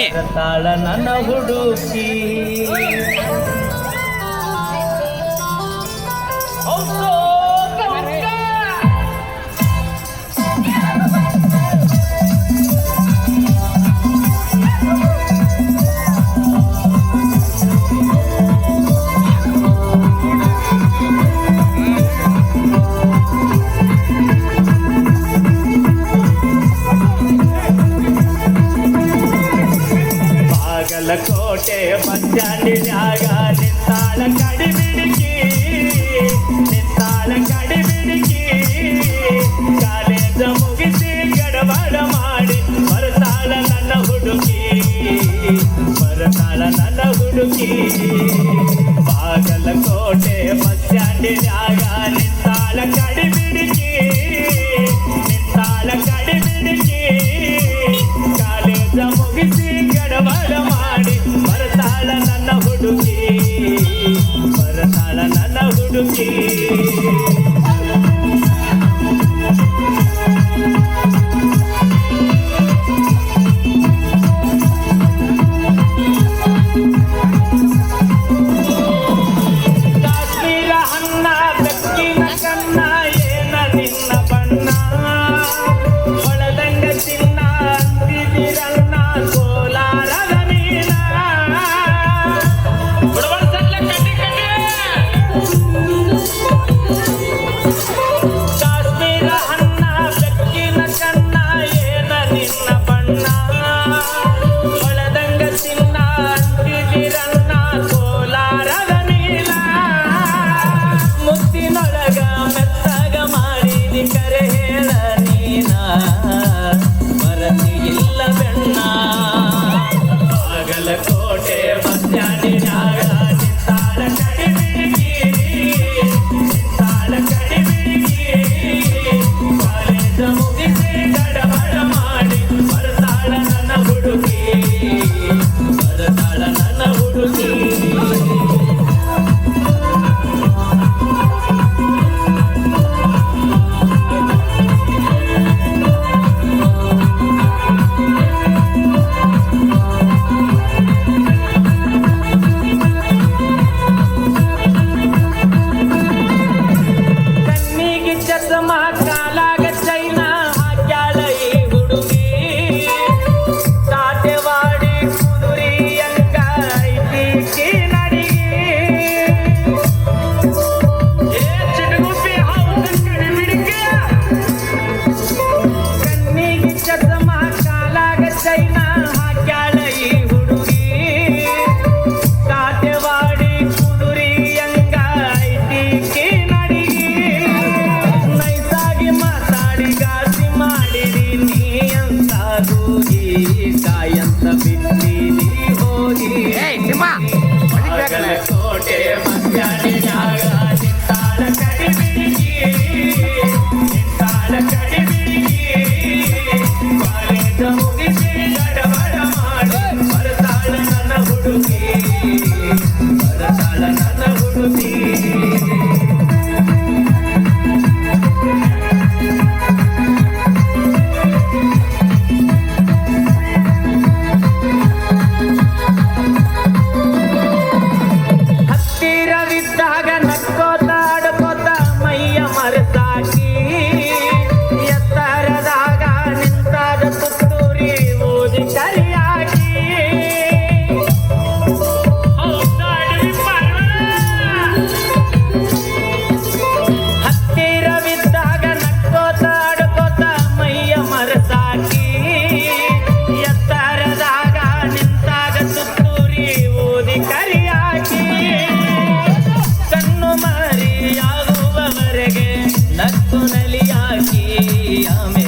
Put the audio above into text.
ಬನ್ನಿ. ತಾಳ ನನ್ನ ಹುಡುಕಿ. Oh, రకాల నల్ల ఉడుకి బాగల కోట ಇದ್ದಾಗ I am. ya